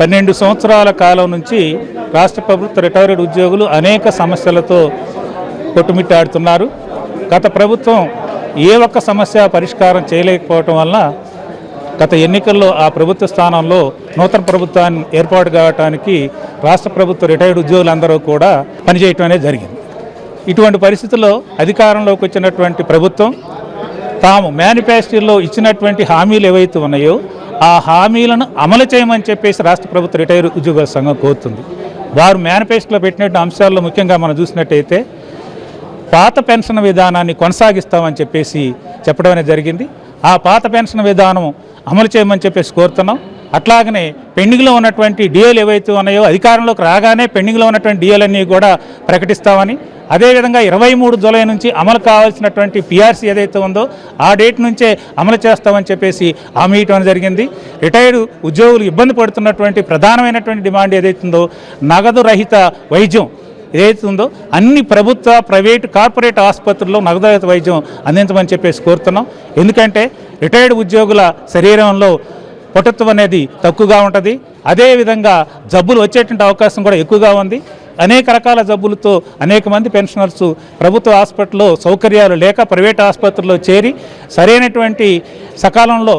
పన్నెండు సంవత్సరాల కాలం నుంచి రాష్ట్ర ప్రభుత్వ రిటైర్డ్ ఉద్యోగులు అనేక సమస్యలతో కొట్టుమిట్టాడుతున్నారు. గత ప్రభుత్వం ఏ ఒక్క సమస్య పరిష్కారం చేయలేకపోవటం వల్ల గత ఎన్నికల్లో ఆ ప్రభుత్వ స్థానంలో నూతన ప్రభుత్వాన్ని ఏర్పాటు కావడానికి రాష్ట్ర ప్రభుత్వ రిటైర్డ్ ఉద్యోగులందరూ కూడా పనిచేయటం అనేది జరిగింది. ఇటువంటి పరిస్థితుల్లో అధికారంలోకి వచ్చినటువంటి ప్రభుత్వం తాము మేనిఫెస్టోలో ఇచ్చినటువంటి హామీలు ఏవైతే ఉన్నాయో ఆ హామీలను అమలు చేయమని చెప్పేసి రాష్ట్ర ప్రభుత్వ రిటైర్ ఉద్యోగుల సంఘం కోరుతుంది. వారు మేనిఫెస్టోలో పెట్టినటువంటి అంశాల్లో ముఖ్యంగా మనం చూసినట్టయితే పాత పెన్షన్ విధానాన్ని కొనసాగిస్తామని చెప్పేసి చెప్పడం అనేది జరిగింది. ఆ పాత పెన్షన్ విధానం అమలు చేయమని చెప్పేసి కోరుతున్నాం. అట్లాగనే పెండింగ్లో ఉన్నటువంటి డిఏలు ఏవైతే ఉన్నాయో అధికారంలోకి రాగానే పెండింగ్లో ఉన్నటువంటి డిఏలన్నీ కూడా ప్రకటిస్తామని అదేవిధంగా ఇరవై మూడు జూలై నుంచి అమలు కావాల్సినటువంటి పిఆర్సీ ఏదైతే ఉందో ఆ డేట్ నుంచే అమలు చేస్తామని చెప్పేసి హామీ ఇవ్వడం జరిగింది. రిటైర్డ్ ఉద్యోగులు ఇబ్బంది పడుతున్నటువంటి ప్రధానమైనటువంటి డిమాండ్ ఏదైతే ఉందో నగదు రహిత వైద్యం ఏదైతే ఉందో అన్ని ప్రభుత్వ ప్రైవేట్ కార్పొరేట్ ఆసుపత్రుల్లో నగదురహిత వైద్యం అందించమని చెప్పేసి కోరుతున్నాం. ఎందుకంటే రిటైర్డ్ ఉద్యోగుల శరీరంలో పటుత్వం అనేది తక్కువగా ఉంటుంది. అదేవిధంగా జబ్బులు వచ్చేటువంటి అవకాశం కూడా ఎక్కువగా ఉంది. అనేక రకాల జబ్బులతో అనేక మంది పెన్షనర్స్ ప్రభుత్వ హాస్పిటల్లో సౌకర్యాలు లేక ప్రైవేట్ ఆసుపత్రిలో చేరి సరైనటువంటి సకాలంలో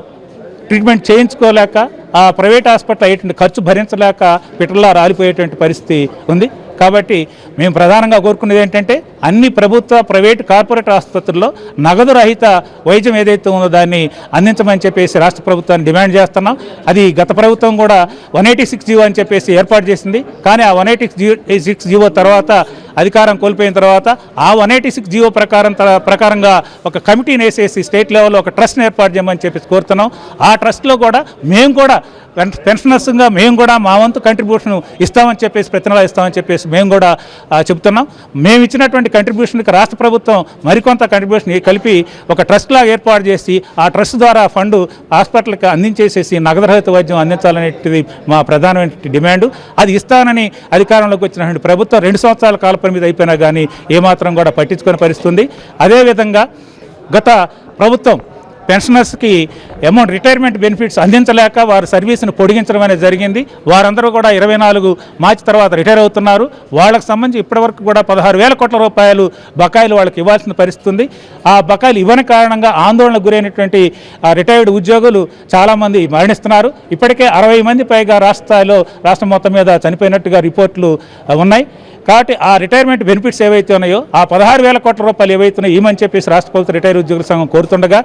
ట్రీట్మెంట్ చేయించుకోలేక ఆ ప్రైవేట్ హాస్పిటల్ అయ్యేటువంటి ఖర్చు భరించలేక పిట్టల్లా రాలిపోయేటువంటి పరిస్థితి ఉంది. కాబట్టి మేము ప్రధానంగా కోరుకునేది ఏంటంటే అన్ని ప్రభుత్వ ప్రైవేట్ కార్పొరేట్ ఆసుపత్రుల్లో నగదు రహిత వైద్యం ఏదైతే ఉందో దాన్ని అందించమని చెప్పేసి రాష్ట్ర ప్రభుత్వాన్ని డిమాండ్ చేస్తున్నాం. అది గత ప్రభుత్వం కూడా వన్ ఎయిటీ సిక్స్ జీవో అని చెప్పేసి ఏర్పాటు చేసింది. కానీ ఆ వన్ ఎయిటీ సిక్స్ జీవో తర్వాత అధికారం కోల్పోయిన తర్వాత ఆ వన్ ఎయిటీ సిక్స్ జీవో ప్రకారం త- ప్రకారంగా ఒక కమిటీని వేసేసి స్టేట్ లెవెల్లో ఒక ట్రస్ట్ని ఏర్పాటు చేయమని చెప్పేసి కోరుతున్నాం. ఆ ట్రస్ట్లో కూడా మేము కూడా పెన్- పెన్షనర్స్గా మేము కూడా మా వంతు కంట్రిబ్యూషన్ ఇస్తామని చెప్పేసి ప్రతి నెల ఇస్తామని చెప్పేసి మేము కూడా చెప్తున్నాం మేము ఇచ్చినటువంటి కంట్రిబ్యూషన్కి రాష్ట్ర ప్రభుత్వం మరికొంత కంట్రిబ్యూషన్ కలిపి ఒక ట్రస్ట్ లాగా ఏర్పాటు చేసి ఆ ట్రస్ట్ ద్వారా ఫండ్ హాస్పిటల్కి అందించేసేసి నగదురహిత వైద్యం అందించాలనేటిది మా ప్రధానమైన డిమాండ్. అది ఇస్తానని అధికారంలోకి వచ్చినటువంటి ప్రభుత్వం రెండు సంవత్సరాల కాల మీద అయిపోయినా కానీ ఏమాత్రం కూడా పట్టించుకొని పరిస్థితుంది. అదేవిధంగా గత ప్రభుత్వం పెన్షనర్స్కి అమౌంట్ రిటైర్మెంట్ బెనిఫిట్స్ అందించలేక వారి సర్వీస్ను పొడిగించడం అనేది జరిగింది. వారందరూ కూడా ఇరవై నాలుగు మార్చి తర్వాత రిటైర్ అవుతున్నారు. వాళ్ళకి సంబంధించి ఇప్పటివరకు కూడా పదహారు వేల కోట్ల రూపాయలు బకాయిలు వాళ్ళకి ఇవ్వాల్సిన పరిస్థితుంది. ఆ బకాయిలు ఇవ్వని కారణంగా ఆందోళనకు గురైనటువంటి ఆ రిటైర్డ్ ఉద్యోగులు చాలామంది మరణిస్తున్నారు. ఇప్పటికే అరవై మంది పైగా రాష్ట్ర స్థాయిలో రాష్ట్రం మొత్తం మీద చనిపోయినట్టుగా రిపోర్ట్లు ఉన్నాయి. కాబట్టి ఆ రిటైర్మెంట్ బెనిఫిట్స్ ఏవైతే ఉన్నాయో ఆ పదహారు వేల కోట్ల రూపాయలు ఏవైతే ఉన్నాయో చెప్పేసి రాష్ట్ర ప్రభుత్వ రిటైర్ ఉద్యోగుల సంఘం కోరుతుండగా